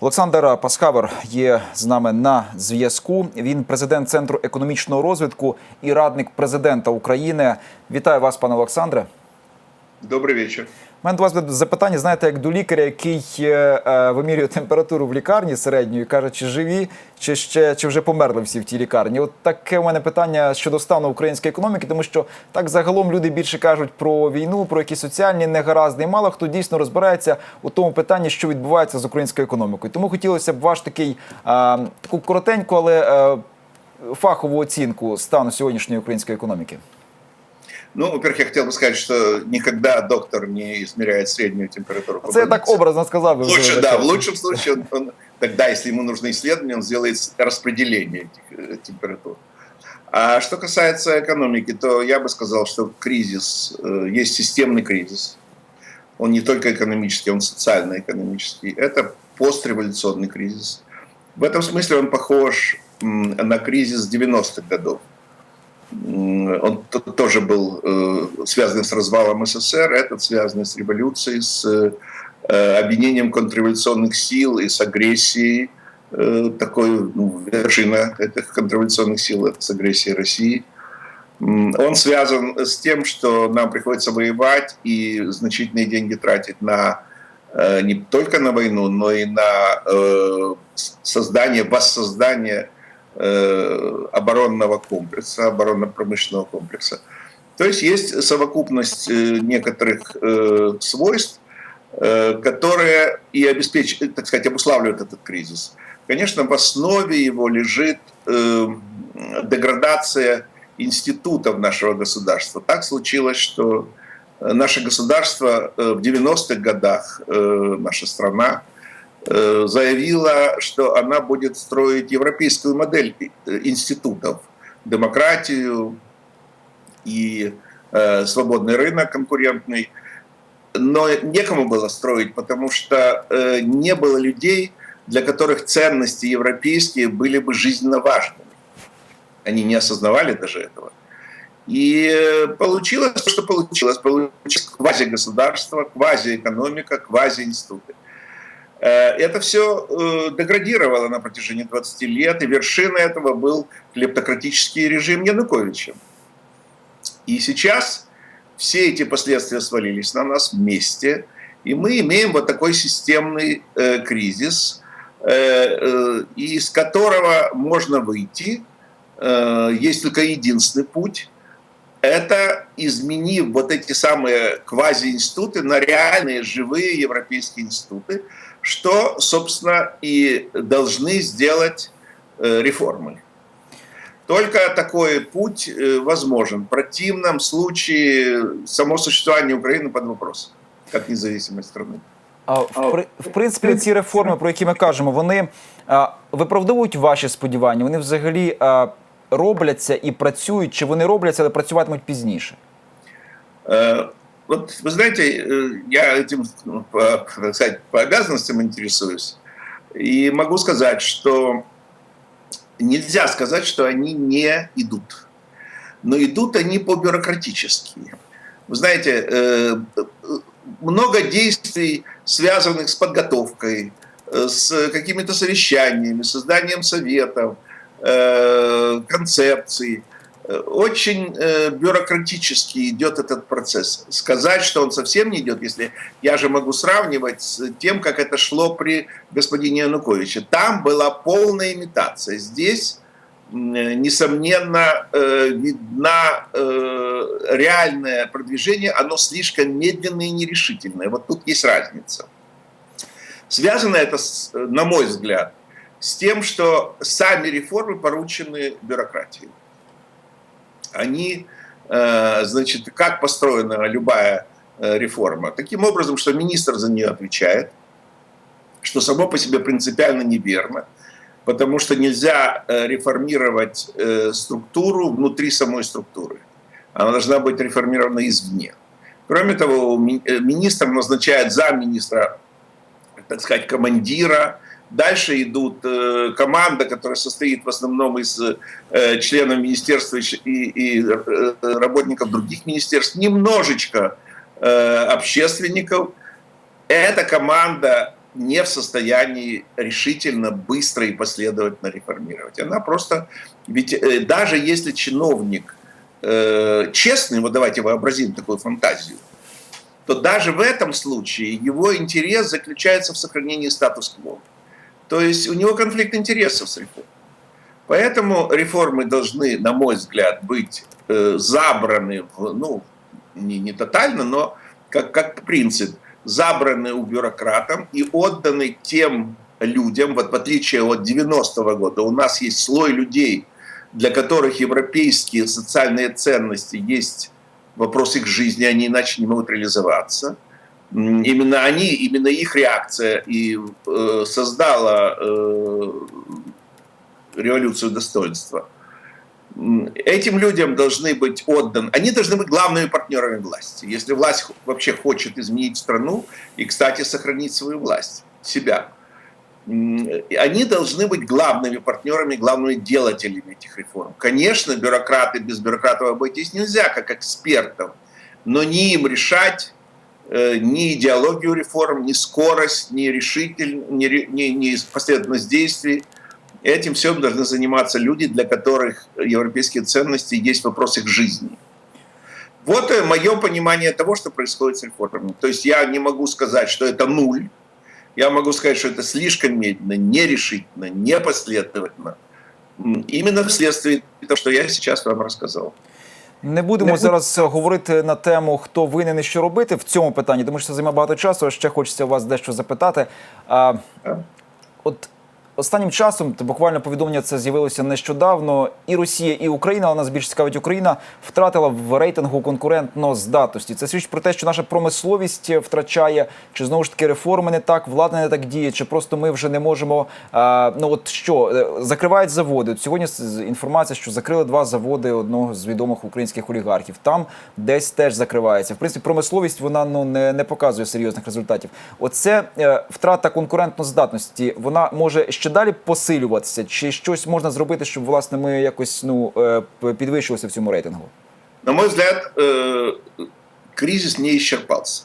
Олександр Пасхавер є з нами на зв'язку. Він президент Центру економічного розвитку і радник президента України. Вітаю вас, пане Олександре. Добрий вечір. У мене до вас запитання, знаєте, як до лікаря, який е, е, вимірює температуру в лікарні середньої, каже, чи живі, чи ще чи вже померли всі в тій лікарні. От таке у мене питання щодо стану української економіки, тому що так загалом люди більше кажуть про війну, про якісь соціальні негаразди, і мало хто дійсно розбирається у тому питанні, що відбувається з українською економікою. Тому хотілося б ваш такий е, таку коротеньку, але е, фахову оцінку стану сьогоднішньої української економіки. Ну, во-первых, я хотел бы сказать, что никогда доктор не измеряет среднюю температуру. Це я так образно сказав. вже Лучше, да, в лучшем случае он, он- тогда, если ему нужно исследование, он сделает распределение этих э, температур. А что касается экономики, то я бы сказал, что кризис, э, есть системный кризис. Он не только экономический, он социально-экономический. Это постреволюционный кризис. В этом смысле он похож на кризис 90-х годов. Он тоже был э, связан с развалом СССР, этот связан с революцией, с э, объединением контрреволюционных сил и с агрессией. Э, Такой ну, вершина этих контрреволюционных сил – это с агрессией России. Он связан с тем, что нам приходится воевать и значительные деньги тратить на э, не только на войну, но и на э, создание, воссоздание оборонного комплекса, оборонно-промышленного комплекса. То есть есть совокупность э, некоторых э, свойств, э, которые и обеспечивают, так сказать, обуславливают этот кризис. Конечно, в основе его лежит э, деградация институтов нашего государства. Так случилось, что э, наше государство э, в 90-х годах, э, наша страна, э, заявила, что она будет строить европейскую модель э, институтов, демократию и э, свободный рынок конкурентный. Но некому было строить, потому что э, не было людей, для которых ценности европейские были бы жизненно важными. Они не осознавали даже этого. И э, получилось то, что получилось. Получилось квазигосударство, квазиэкономика, квазиинституты. Э, Это все деградировало на протяжении 20 лет, и вершиной этого был клептократический режим Януковича. И сейчас все эти последствия свалились на нас вместе, и мы имеем вот такой системный э, кризис, э, э, из которого можно выйти. Э, есть только единственный путь Это изменив вот эти самые квазиинституты на реальные живые европейские институты, что, собственно, и должны сделать э, реформы. Только такой путь э, возможен. В противном случае само существование Украины под вопросом, как независимой страны. А, в, при- в принципі, ці реформи, про які ми кажемо, вони а, виправдовують ваші сподівання. Вони взагалі а, робляться і працюють, чи вони робляться, але працюватимуть пізніше. Э, Вот вы знаете, э, я этим, ну, по, так сказать, по обязанностям интересуюсь. И могу сказать, что нельзя сказать, что они не идут. Но идут они по-бюрократически. Вы знаете, э, много действий, связанных с подготовкой, э, с какими-то совещаниями, созданием советов, э, концепций. Э, Очень э, бюрократически идет этот процесс. Сказать, что он совсем не идет, если я же могу сравнивать с тем, как это шло при господине Януковиче. Там была полная имитация. Здесь, э, несомненно, видна э, реальное продвижение, оно слишком медленное и нерешительное. Вот тут есть разница. Связано это, на мой взгляд, с тем, что сами реформы поручены бюрократии. Они, э, значит, как построена любая э, реформа? Таким образом, что министр за нее отвечает, что само по себе принципиально неверно, потому что нельзя э, реформировать структуру внутри самой структуры. Она должна быть реформирована извне. Кроме того, ми- министр назначает замминистра, так сказать, командира, Дальше идут э, команда, которая состоит в основном из э, членов министерства и, и, э, работников других министерств, немножечко э, общественников. Эта команда не в состоянии решительно, быстро и последовательно реформировать. Она просто, ведь э, даже если чиновник э, честный, вот давайте вообразим такую фантазию, то даже в этом случае его интерес заключается в сохранении статус-кво. То есть у него конфликт интересов с реформой. Поэтому реформы должны, на мой взгляд, быть э, забраны, в, ну, не, не тотально, но как, как принцип, забраны у бюрократам и отданы тем людям, вот в отличие от 90-го года, у нас есть слой людей, для которых европейские социальные ценности есть вопрос их жизни, они иначе не могут реализоваться. Именно они, именно их реакция и э, создала э, революцию достоинства. Этим людям должны быть отданы, они должны быть главными партнерами власти. Если власть вообще хочет изменить страну и, кстати, сохранить свою власть, себя, они должны быть главными партнерами, главными делателями этих реформ. Конечно, бюрократы, без бюрократов обойтись нельзя, как экспертов, но не им решать ни идеологию реформ, ни скорость, ни решительность, ни, ни, ни последовательность действий – Этим всем должны заниматься люди, для которых европейские ценности есть вопрос их жизни. Вот э, мое понимание того, что происходит с реформами. То есть я не могу сказать, что это нуль. Я могу сказать, что это слишком медленно, нерешительно, непоследовательно. Именно вследствие того, що я зараз вам розказав. Не будемо не зараз говорити на тему, хто винен і що робити в цьому питанні, тому що це займе багато часу. Ще хочеться вас дещо запитати. А, От Останнім часом буквально повідомлення це з'явилося нещодавно. І Росія, і Україна, але нас більше цікавить Україна, втратила в рейтингу конкурентно здатності. Це свідчить про те, що наша промисловість втрачає, чи знову ж таки реформи не так, влада не так діє, чи просто ми вже не можемо. А, ну от що е, закривають заводи. От сьогодні інформація, що закрили два заводи одного з відомих українських олігархів. Там десь теж закривається. В принципі, промисловість вона ну не, не показує серйозних результатів. Оце е, втрата конкурентноздатності. Вона може ще ще далі посилюватися? Чи щось можна зробити, щоб власне ми якось ну е, підвищилися в цьому рейтингу? На мой взгляд, э, кризис не исчерпался.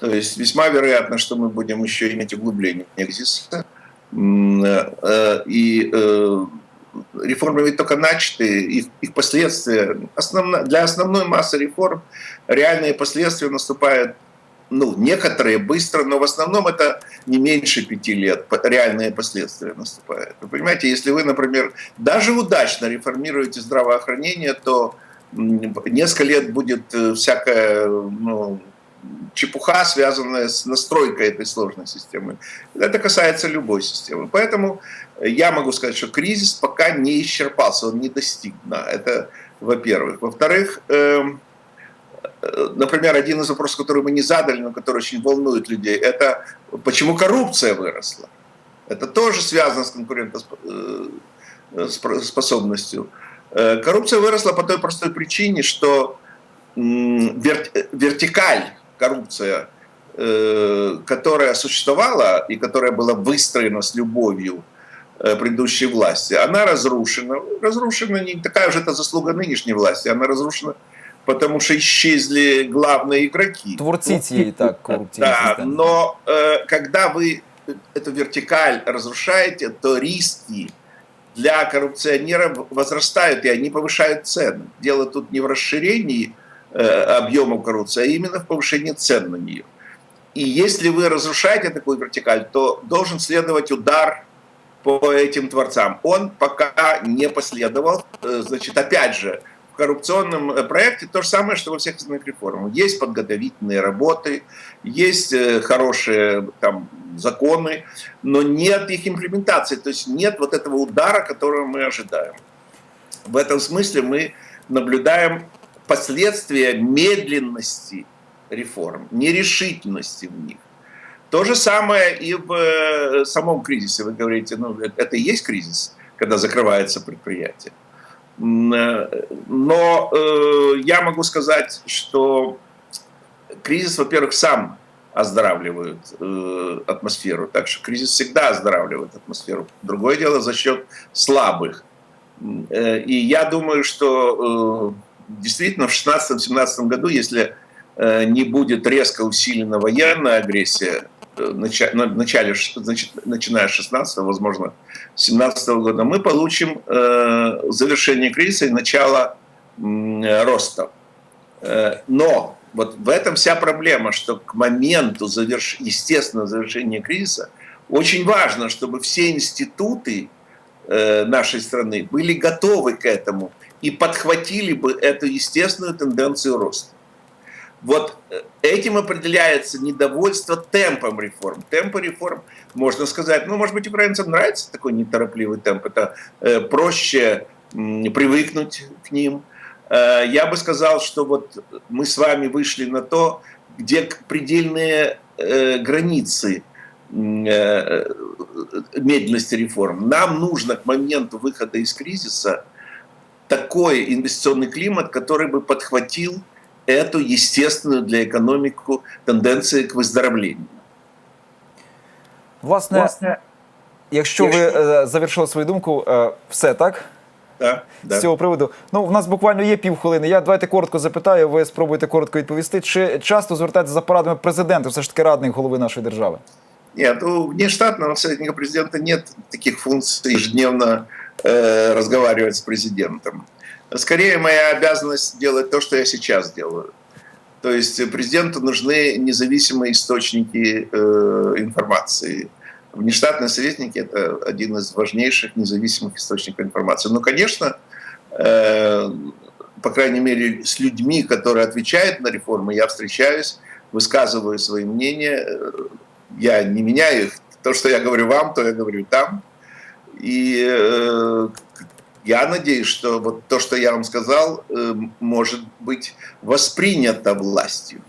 То есть весьма вероятно, что мы будем еще иметь углубление кризиса. Э, и э, реформы ведь только начаты, их, их последствия, основно, для основной массы реформ реальные последствия наступают ну, некоторые быстро, но в основном это не меньше пяти лет реальные последствия наступают. Вы понимаете, если вы, например, даже удачно реформируете здравоохранение, то несколько лет будет э, всякая ну, чепуха, связанная с настройкой этой сложной системы. Это касается любой системы. Поэтому я могу сказать, что кризис пока не исчерпался, он не достиг дна. Это во-первых. Во-вторых, э, например, один из вопросов, который мы не задали, но который очень волнует людей, это почему коррупция выросла. Это тоже связано с конкурентоспособностью. Э, коррупция выросла по той простой причине, что вертикаль коррупция, э, которая существовала и которая была выстроена с любовью э, предыдущей власти, она разрушена. Разрушена не такая уже это заслуга нынешней власти, она разрушена потому что исчезли главные игроки. Творцы ну, цієї так коррупции. Да, но э, когда вы эту вертикаль разрушаете, то риски для коррупционеров возрастают, и они повышают цены. Дело тут не в расширении э, объема коррупции, а именно в повышении цен на нее. И если вы разрушаете такую вертикаль, то должен следовать удар по этим творцам. Он пока не последовал. Э, значит, опять же, коррупционном э, проекте то же самое, что во всех остальных реформах. Есть подготовительные работы, есть э, хорошие там, законы, но нет их имплементации, то есть нет вот этого удара, которого мы ожидаем. В этом смысле мы наблюдаем последствия медленности реформ, нерешительности в них. То же самое и в э, самом кризисе. Вы говорите, ну это и есть кризис, когда закрывается предприятие. Э, но э, я могу сказать, что кризис, во-первых, сам оздоравливает э, атмосферу. Так что кризис всегда оздоравливает атмосферу. Другое дело за счет слабых. Э, и я думаю, что э, действительно в 2016-2017 году, если э, не будет резко усилена военная агрессия нача- на- начале, начиная с 16 возможно, 17 года, мы получим э, завершение кризиса и начало роста. Э, Но вот в этом вся проблема, что к моменту заверш... естественного завершения кризиса очень важно, чтобы все институты э, нашей страны были готовы к этому и подхватили бы эту естественную тенденцию роста. Вот э, этим определяется недовольство темпом реформ. Темпы реформ, можно сказать, ну, может быть, украинцам нравится такой неторопливый темп, это э, проще м, привыкнуть к ним. Э, я бы сказал, что вот мы с вами вышли на то, где предельные э, границы м, э, медленности реформ. Нам нужно к моменту выхода из кризиса такой инвестиционный климат, который бы подхватил эту естественную для экономику тенденцію к виздоровленню. Власне, якщо ви е, завершили свою думку, е, все так? Да, да. З цього приводу. Ну, в нас буквально є півхвилини. Я давайте коротко запитаю, ви спробуєте коротко відповісти. Чи часто звертаєтеся за порадами президента, все ж таки радник голови нашої держави? Нет, у внештатного советника президента нет таких функций ежедневно э, разговаривать с президентом. Скорее, моя обязанность делать то, что я сейчас делаю. То есть президенту нужны независимые источники э, информации. Внештатные советники – это один из важнейших независимых источников информации. Ну, конечно, э, по крайней мере, с людьми, которые отвечают на реформы, я встречаюсь, высказываю свои мнения, я не меняю их. То, что я говорю вам, то я говорю там. И э, я надеюсь, что вот то, что я вам сказал, э, может быть воспринято властью.